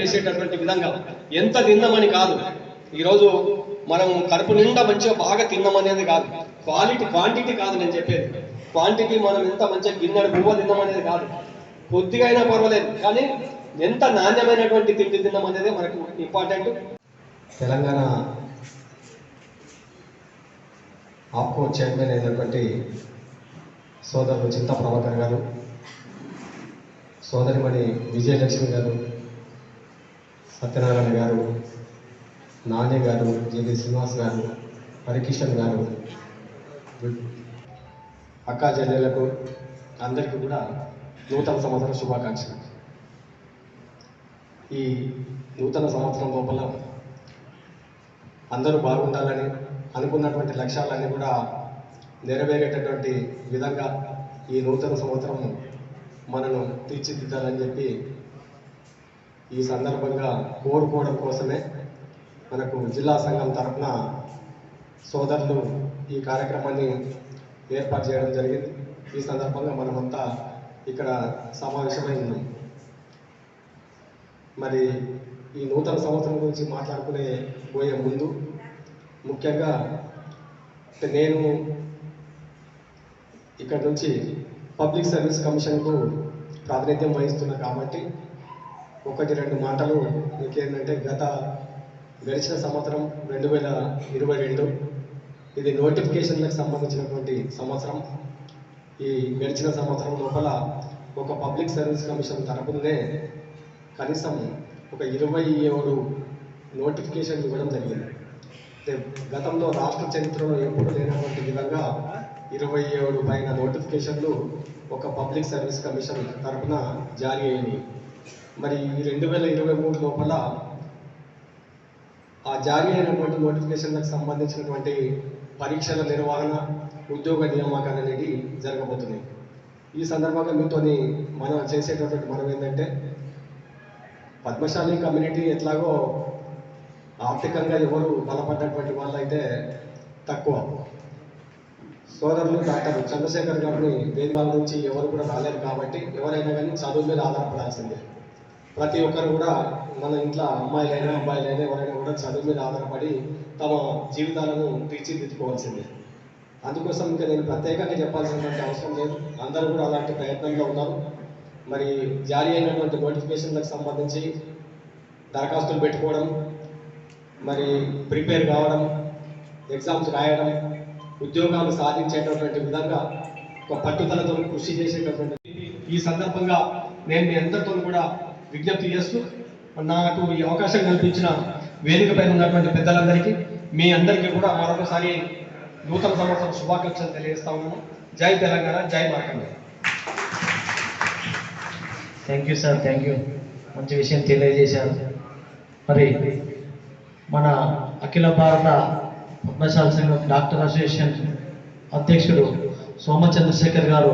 చేసేటటువంటి విధంగా. ఎంత తిందామని కాదు. ఈరోజు మనం కడుపు నిండా మంచిగా బాగా తిందామనేది కాదు. క్వాలిటీ క్వాంటిటీ కాదు నేను చెప్పేది. క్వాంటిటీ మనం ఎంత మంచిగా గిన్నెడు పువ్వు తిందామనేది కాదు. కొద్దిగా అయినా పర్వాలేదు. కానీ ఎంత నాణ్యమైనటువంటి తిండి తిందామనేది మనకు ఇంపార్టెంట్. తెలంగాణ ఆప్కో చైర్మన్ అయినటువంటి సోదరుడు చింత ప్రభాకర్ గారు సోదరిమణి విజయలక్ష్మి గారు సత్యనారాయణ గారు నాని గారు జీవి శ్రీనివాస్ గారు హరికిషన్ గారు అక్కా చెల్లెలకు అందరికీ కూడా నూతన సంవత్సర శుభాకాంక్షలు. ఈ నూతన సంవత్సరం లోపల అందరూ బాగుండాలని అనుకున్నటువంటి లక్ష్యాలన్నీ కూడా నెరవేరేటటువంటి విధంగా ఈ నూతన సంవత్సరం మనను తీర్చిదిద్దాలని చెప్పి ఈ సందర్భంగా కోరుకోవడం కోసమే మనకు జిల్లా సంఘం తరఫున సోదరులు ఈ కార్యక్రమాన్ని ఏర్పాటు చేయడం జరిగింది. ఈ సందర్భంగా మనమంతా ఇక్కడ సమావేశమై ఉన్నాం. మరి ఈ నూతన సంవత్సరం గురించి మాట్లాడుకునే పోయే ముందు ముఖ్యంగా నేను ఇక్కడ నుంచి పబ్లిక్ సర్వీస్ కమిషన్కు ప్రాతినిధ్యం వహిస్తున్నా కాబట్టి ఒకటి రెండు మాటలు ఇంకేంటంటే గత గడిచిన సంవత్సరం రెండు వేల ఇరవై రెండు ఇది నోటిఫికేషన్లకు సంబంధించినటువంటి సంవత్సరం. ఈ గడిచిన సంవత్సరం లోపల ఒక పబ్లిక్ సర్వీస్ కమిషన్ తరపునే కనీసం ఒక ఇరవై ఏడు నోటిఫికేషన్ ఇవ్వడం జరిగింది. అంటే గతంలో రాష్ట్ర చరిత్రలో ఎప్పుడు లేనటువంటి విధంగా ఇరవై ఏడు పైన నోటిఫికేషన్లు ఒక పబ్లిక్ సర్వీస్ కమిషన్ తరపున జారీ అయినాయి. మరి ఈ రెండు వేల ఇరవై మూడు లోపల ఆ జారీ అయినటువంటి నోటిఫికేషన్లకు సంబంధించినటువంటి పరీక్షల నిర్వహణ ఉద్యోగ నియామకాలు అనేది జరగబోతున్నాయి. ఈ సందర్భంగా మీతోని మనం చేసేటటువంటి మనం ఏంటంటే పద్మశాలి కమ్యూనిటీ ఎట్లాగో ఆర్థికంగా ఎవరు బలపడ్డటువంటి వాళ్ళైతే తక్కువ. సోదరులు డాక్టర్ చంద్రశేఖర్ గారిని వేదిక నుంచి ఎవరు కూడా రాలేరు కాబట్టి ఎవరైనా కానీ చదువు మీద ఆధారపడాల్సిందే. ప్రతి ఒక్కరు కూడా మన ఇంట్లో అమ్మాయిలైనా అబ్బాయిలైనా ఎవరైనా కూడా చదువు మీద ఆధారపడి తమ జీవితాలను తీర్చిదిద్దుకోవాల్సిందే. అందుకోసం ఇంకా నేను ప్రత్యేకంగా చెప్పాల్సినటువంటి అవసరం లేదు. అందరూ కూడా అలాంటి ప్రయత్నంలో ఉన్నారు. మరి జారీ అయినటువంటి నోటిఫికేషన్లకు సంబంధించి దరఖాస్తులు పెట్టుకోవడం మరి ప్రిపేర్ కావడం ఎగ్జామ్స్ రాయడం ఉద్యోగాలు సాధించేటటువంటి విధంగా ఒక పట్టుదలతో కృషి చేసేటటువంటి ఈ సందర్భంగా నేను మీ అందరితో కూడా విజ్ఞప్తి చేస్తూ నాకు ఈ అవకాశం కల్పించిన వేదిక పైన ఉన్నటువంటి పెద్దలందరికీ మీ అందరికీ కూడా మరొకసారి నూతన సంవత్సరం శుభాకాంక్షలు తెలియజేస్తా ఉన్నాను. జై తెలంగాణ జై Markanda. Thank you sir thank you మంచి విషయం తెలియజేశారు. మరి మన అఖిల భారత పద్మశాల సంఘం డాక్టర్ అసోసియేషన్ అధ్యక్షుడు సోమ చంద్రశేఖర్ గారు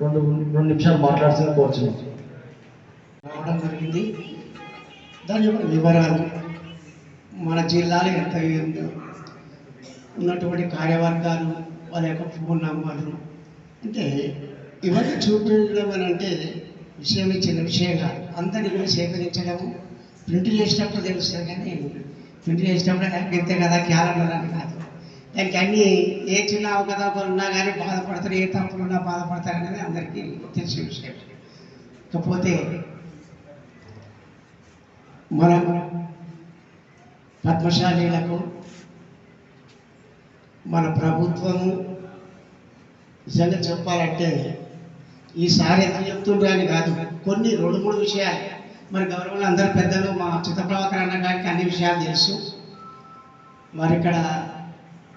రెండు రెండు నిమిషాలు మాట్లాడుతూ కోరుచున్నాం. రావడం జరిగింది. దాని యొక్క వివరాలు మన జిల్లాలో ఎంత ఉన్నటువంటి కార్యవర్గాలు వాళ్ళ యొక్క ఫోన్ నంబర్లు అంటే ఇవన్నీ చూపించడం అని అంటే విషయం చిన్న విషయం కాదు అందరినీ కూడా సేకరించడము. ప్రింట్ చేసేటప్పుడు తెలుస్తుంది కానీ ప్రింట్ చేసేటప్పుడు "ఆ, ఇంతే కదా క్యాలెండర్ అని కాదు. దానికి అన్ని ఏ చిన్న అవకతవకలు ఉన్నా కానీ బాధపడతారు ఏ తప్పులు ఉన్నా బాధపడతారు అనేది అందరికీ తెలిసిన విషయం. కాకపోతే మనం పద్మశాలీలకు మన ప్రభుత్వము నిజంగా చెప్పాలంటే ఈసారి ఎంత చెప్తుండ్రు కాదు. కొన్ని రెండు మూడు విషయాలు. మరి గౌరవంలో అందరు పెద్దలు మా చిత్తప్రభాకర్ అన్న గారికి అన్ని విషయాలు తెలుసు. మరి ఇక్కడ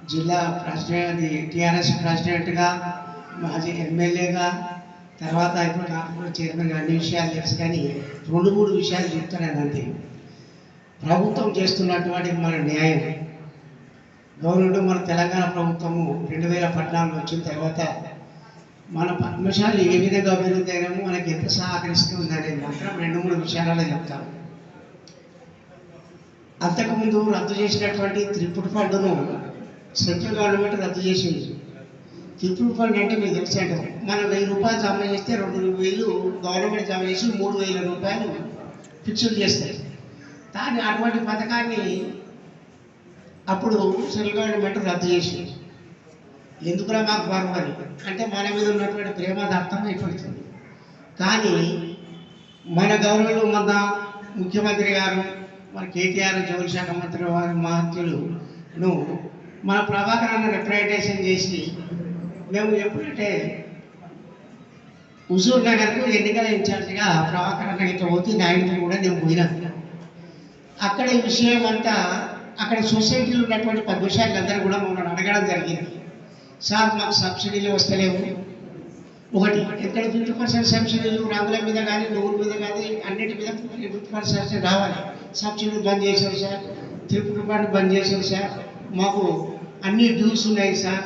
జిల్లా ప్రెసిడెంట్ టిఆర్ఎస్ ప్రెసిడెంట్గా మాజీ ఎమ్మెల్యేగా తర్వాత ఇప్పుడు కార్పొరేట్ చైర్మన్గా అన్ని విషయాలు తెలుసు కానీ రెండు మూడు విషయాలు చెప్తున్నాను అంతే. ప్రభుత్వం చేస్తున్నటువంటి మన న్యాయం. గవర్నమెంట్ మన తెలంగాణ ప్రభుత్వము రెండు వేల పద్నాలుగు వచ్చిన తర్వాత మన పద్మశాలి ఏ విధంగా అభివృద్ధి అయినామో మనకి ఎంత సహకరిస్తుంది అనేది మాత్రం రెండు మూడు విషయాలలో చెప్తాను. అంతకుముందు రద్దు చేసినటువంటి త్రిపుడు ఫండ్ను సెంట్రల్ గవర్నమెంట్ రద్దు చేసింది. త్రిపుల్ ఫండ్ అంటే మీకు తెలిసండి మనం వెయ్యి రూపాయలు జమ చేస్తే రెండు వేలు గవర్నమెంట్ జమ చేసి మూడు వేల రూపాయలు ఫిక్స్డ్ చేస్తాయి కానీ అటువంటి పథకాన్ని అప్పుడు సెంట్రల్ గవర్నమెంట్ రద్దు చేసి ఎందుకురా మాకు పర్వాలి అంటే మన మీద ఉన్నటువంటి ప్రేమ అది అయిపోతుంది కానీ మన గౌరవులు మన ముఖ్యమంత్రి గారు మన కేటీఆర్ జౌలి శాఖ మంత్రి వారి మహత్యులు మన ప్రభాకరాన్ని రిప్రజెంటేషన్ చేసి మేము ఎప్పుడంటే హుజూర్ నగర్కు ఎన్నికల ఇన్ఛార్జిగా ప్రభాకర్ అన్న ఇట్లా పోతే నాయకులు కూడా నేను పోయినాను అక్కడ ఈ విషయం అంతా అక్కడ సొసైటీలో ఉన్నటువంటి పద్మశాఖలు అందరూ కూడా మమ్మల్ని అడగడం జరిగింది. సార్ మాకు సబ్సిడీలు వస్తలేవు. ఒకటి ఎక్కడ ఫిఫ్టీ పర్సెంట్ సబ్సిడీలు? రంగుల మీద కానీ నువ్వుల మీద కానీ అన్నిటి మీద ఫిఫ్టీ పర్సెంట్ రావాలి. సబ్సిడీలు బంద్ చేశారు సార్. తిరుపతి పాటు బంద్ చేశారు సార్. మాకు అన్ని డ్యూస్ ఉన్నాయి సార్.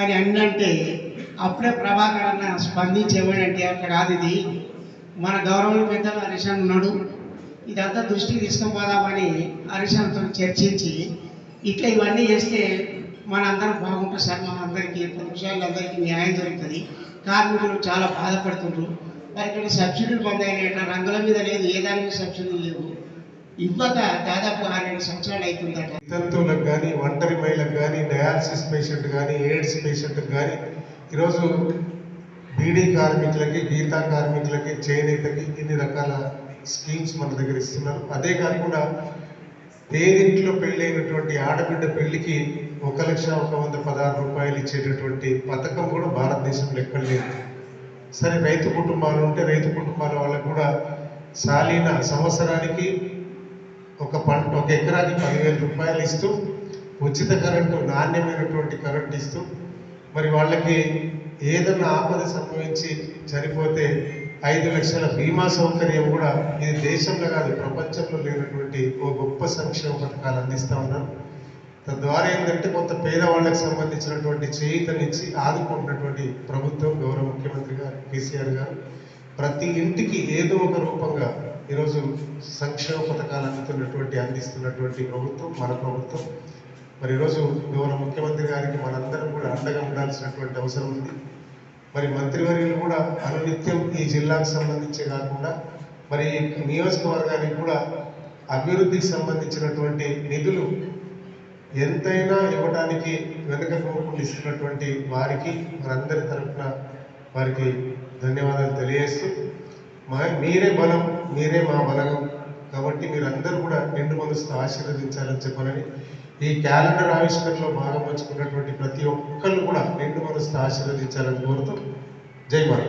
అని అన్నంటే అప్పుడే ప్రభాకర్ అన్న స్పందించేవాడంటే అక్కడ కాదు ఇది. మన గౌరవం పెద్ద హరిశన్ ఉన్నాడు. ఇదంతా దృష్టికి తీసుకొని పోదామని హరిశన్తో చర్చించి ఇట్లా ఇవన్నీ చేస్తే మన అందరం బాగుంటుంది సార్ మనందరికీ అందరికీ విషయాలు అందరికీ న్యాయం దొరుకుతుంది. కార్మికులు చాలా బాధపడుతుండ్రు. వారికి సబ్సిడీలు బంద్ అయినాయట రంగుల మీద లేదు ఏ దానికి సబ్సిడీలు లేవు. ఇవ్వక దాదాపు ఆరేడు సంవత్సరాలు అవుతుందట. వితంతువులకు కానీ ఒంటరి మహిళలకు కానీ డయాలసిస్ పేషెంట్ కానీ ఎయిడ్స్ పేషెంట్కి కానీ ఈరోజు బీడీ కార్మికులకి గీతా కార్మికులకి చేనేతకి ఇన్ని రకాల స్కీమ్స్ మన దగ్గర ఇస్తున్నారు. అదే కాకుండా పేరింట్లో పెళ్ళైనటువంటి ఆడబిడ్డ పెళ్ళికి ఒక లక్ష ఒక వంద పదహారు రూపాయలు ఇచ్చేటటువంటి పథకం కూడా భారతదేశంలో ఎక్కడ లేదు. సరే రైతు కుటుంబాలు ఉంటే రైతు కుటుంబాల వాళ్ళకు కూడా సాలీన సంవత్సరానికి ఒక పంట ఒక ఎకరాకి పదివేల రూపాయలు ఇస్తూ ఉచిత కరెంటు నాణ్యమైనటువంటి కరెంట్ ఇస్తూ మరి వాళ్ళకి ఏదన్నా ఆపద సంభవించి చనిపోతే ఐదు లక్షల బీమా సౌకర్యం కూడా ఇది దేశంలో కాదు ప్రపంచంలో లేనటువంటి ఓ గొప్ప సంక్షేమ పథకాలు అందిస్తా ఉన్నారు. తద్వారా ఏంటంటే కొంత పేదవాళ్ళకి సంబంధించినటువంటి చేయుతనిచ్చి ఆదుకుంటున్నటువంటి ప్రభుత్వం గౌరవ ముఖ్యమంత్రి గారు కేసీఆర్ గారు ప్రతి ఇంటికి ఏదో ఒక రూపంగా ఈరోజు సంక్షేమ పథకాలు అందుతున్నటువంటి అందిస్తున్నటువంటి ప్రభుత్వం మన ప్రభుత్వం. మరి ఈరోజు గౌరవ ముఖ్యమంత్రి గారికి మనందరం కూడా అండగా ఉండాల్సినటువంటి అవసరం ఉంది. మరి మంత్రివర్యులు కూడా అనునిత్యం ఈ జిల్లాకు సంబంధించి కాకుండా మరి నియోజకవర్గానికి కూడా అభివృద్ధికి సంబంధించినటువంటి నిధులు ఎంతైనా ఇవ్వడానికి వెనుకపోకుండా ఇస్తున్నటువంటి వారికి మనందరి తరఫున వారికి ధన్యవాదాలు తెలియజేస్తూ మా మీరే బలం మీరే మా బలగం కాబట్టి మీరందరూ కూడా నిండు మనసుతో ఆశీర్వదించాలని చెప్పాలని ఈ క్యాలెండర్ ఆవిష్కరణలో భాగం పంచుకున్నటువంటి ప్రతి ఒక్కరు కూడా నిండు మనసుతో ఆశీర్వదించాలని కోరుతూ జై మాత